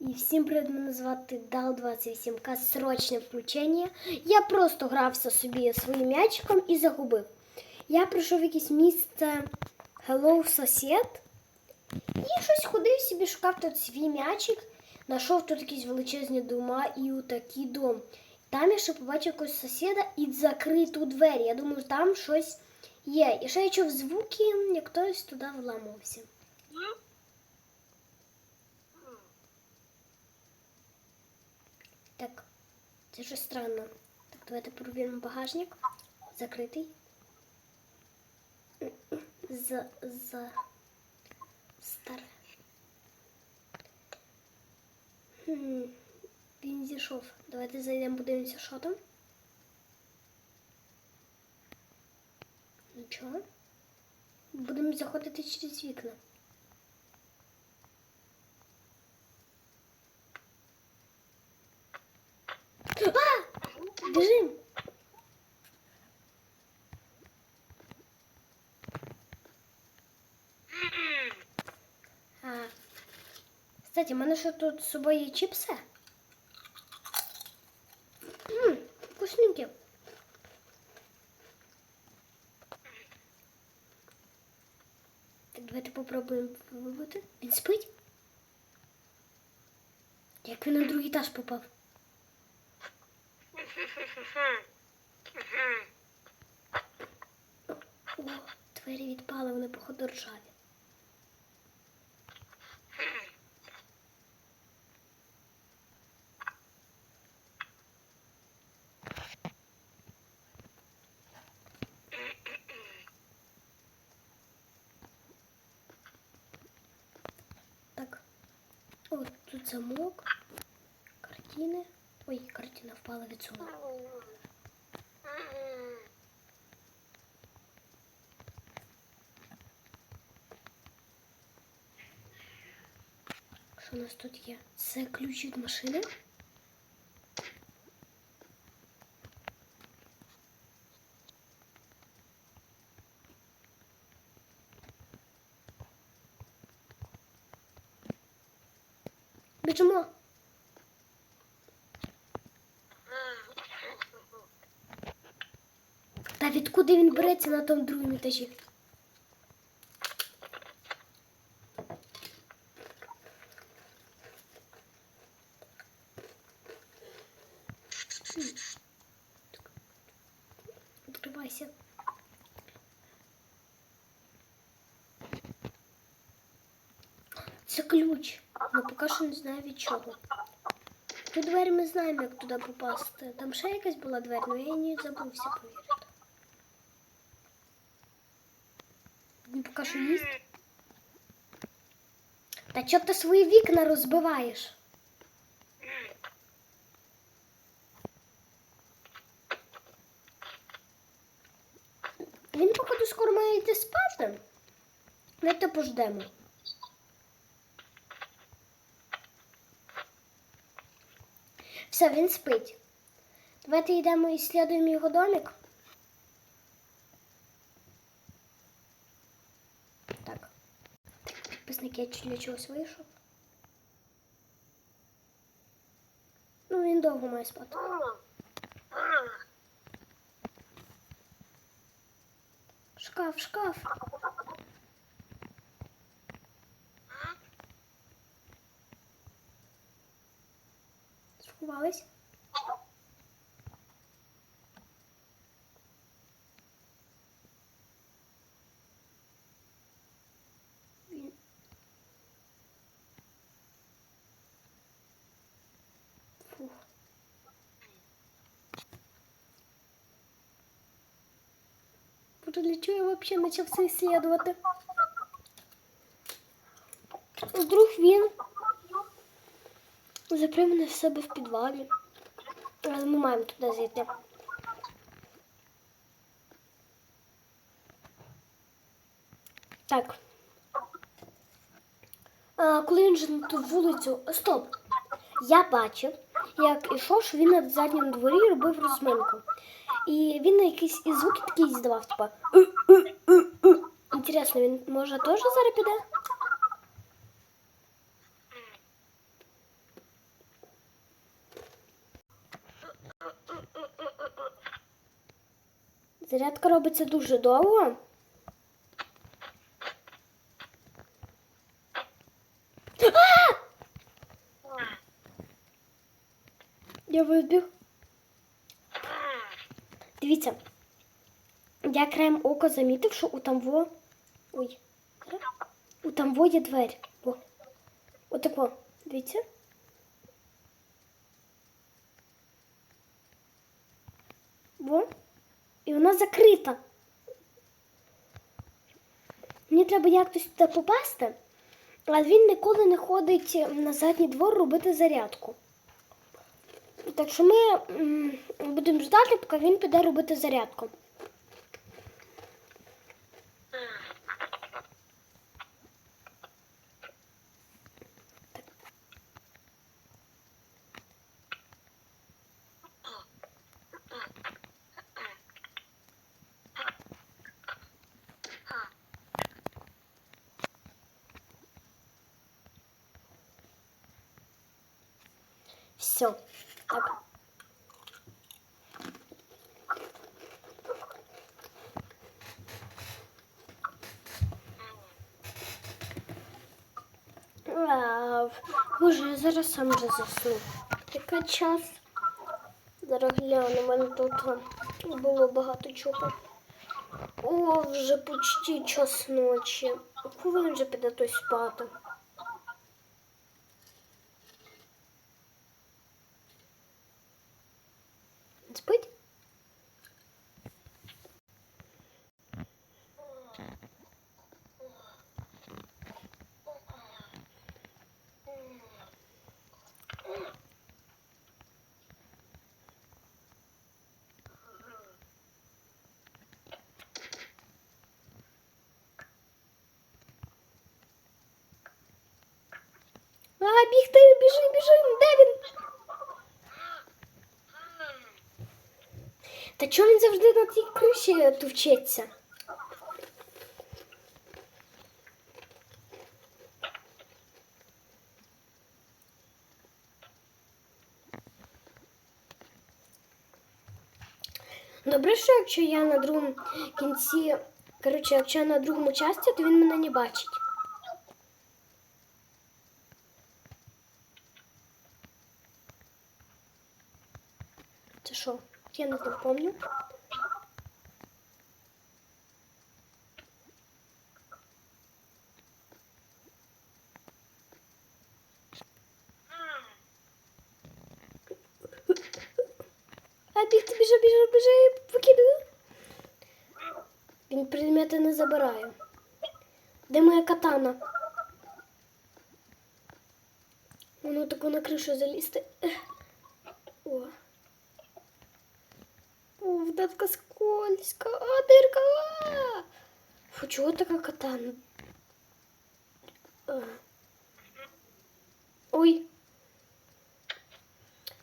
І всім привіт, мене звати Дал28К, срочне включення. Я просто грався собі своїм м'ячиком і загубив. Я прийшов в якесь місце Hello сосед і щось ходив собі, шукав тут свій м'ячик, знайшов тут якісь величезні дома і отакий дом. Там я ще побачив якогось сусіда і закриту двері. Я думаю, там щось є. І ще я чув звуки, як хтось туди вламався. Так, це щось странно. Так, давайте перевіримо багажник. Закритий. За, за старе. Хм, він зійшов. Давайте зайдемо, подивимося, що там. Нічого. Будемо заходити через вікна. А! Бежим! Кстати, в мене що тут з собою є чіпси? Ммм, вкусненькі. Так, давайте попробуємо вибити. Він спить? Як він на другий етаж попав? О, двері відпали, вони походу ржаві. Так. О, тут замок. Картини. Картина впала від. Що у нас тут є? Це ключ від. Відкуди він береться на тому другому етажі? Відкривайся. Це ключ. але поки що не знаю від чого. Ту двері ми знаємо, як туди попасти. Там ще якась була двері, але я її забувся повірити. Він поки що їсть. Та чого ти свої вікна розбиваєш? Він, походу, скоро має йти спати. Давайте пождемо. Все, він спить. Давайте йдемо і слідуємо його домик. Підписник, я для чогось вийшов. Ну, він довго має спати. Шкаф, шкаф. Сховались. Для чого я взагалі почав це ісследувати? Вдруг він запри мене в себе в підвалі. Але ми маємо туди зайти. Так. А, коли він же на ту вулицю. Стоп! Я бачив, як ішов, що він на задньому дворі робив розминку. І він на і звуки такі здавав, типа. Інтересно, він може теж зараз піде? Зарядка робиться дуже довго. Я вибіг. Дивіться, я краєм ока замітив, що у тамво. Ой. У тамво є двері. Во. Отако. Дивіться. Во. І вона закрита. Мені треба якось туди попасти, а він ніколи не ходить на задній двор робити зарядку. Так що ми будемо ждати, поки він піде робити зарядку. Все. Так. Боже, я зараз сам вже засну. Яка час? Зараз гляну, у мене тут було багато чого. О, вже почти час ночі. Коли він вже піде той спати? Спить? А, бігти, біжи, біжи, де він? Та чого він завжди на тій криші товчеться? Добре, що якщо я на другому кінці, коротше, якщо я на другому часті, то він мене не бачить. Це що? Я не запомню. А бігти, біжи, біжи, біжи, викидаю. Він предмети не забирає. Де моя катана? Воно тако на кришу залізти. Ех. О. О, вдавка скользка. А, дирка. А! Фу, чого така катана? А. Ой.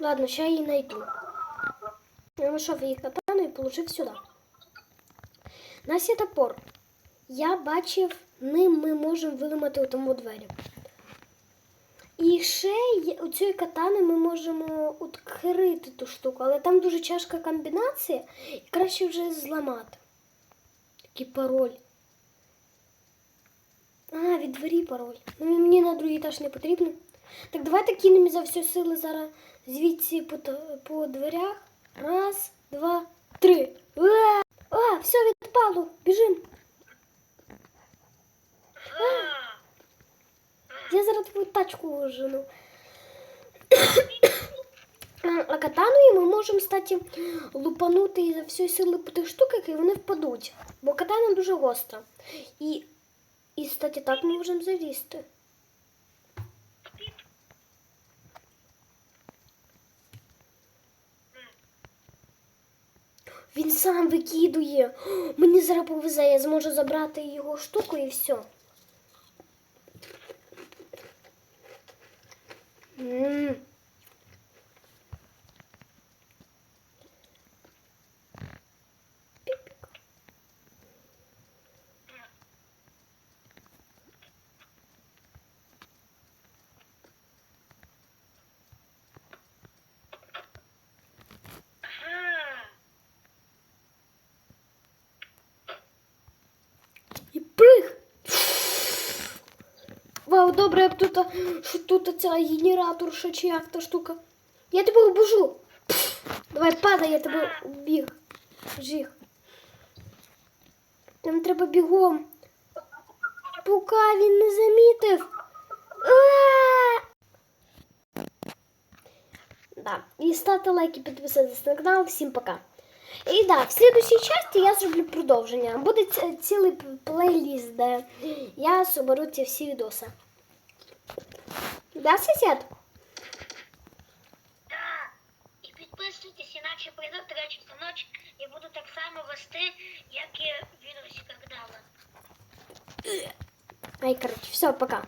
Ладно, сейчас я її найду. Я знайшов її катану і положив сюди. У нас є топор. Я бачив, ним ми можемо виламати у тому двері. І ще у цієї катани ми можемо відкрити ту штуку, але там дуже тяжка комбінація, і краще вже зламати. Такий пароль. А, від двері пароль. Ну мені на другий етаж не потрібно. Так давайте кинемо за всю сили зараз звідси по, по дверях. Раз, два, три. А, все відпало. Біжим. Я зараз твою тачку вижену. А, катаною ми можемо, кстати, лупанути за всю сили по тих штуках, і вони впадуть. Бо катана дуже гостра. І, і кстати, так ми можемо залізти. Він сам викидує. Мені зараз повезе, я зможу забрати його штуку і все. 嗯。Добре, б тут, що тут ця генераторша чи як та штука. Я тебе обожу. Давай падай, я тебе біг. Жіг. Нам треба бігом. Поки він не замітив. Да. І ставте лайки, підписуйтесь на канал. Всім пока. І да, в следующій часті я зроблю продовження. Буде ці- цілий плейліст, де я соберу ці всі відоси. Да, сосед? Да. І підписуйтесь, іначе прийду третій станочок і буду так само вести, як і в відосиках дала. Ай, короче, все, пока.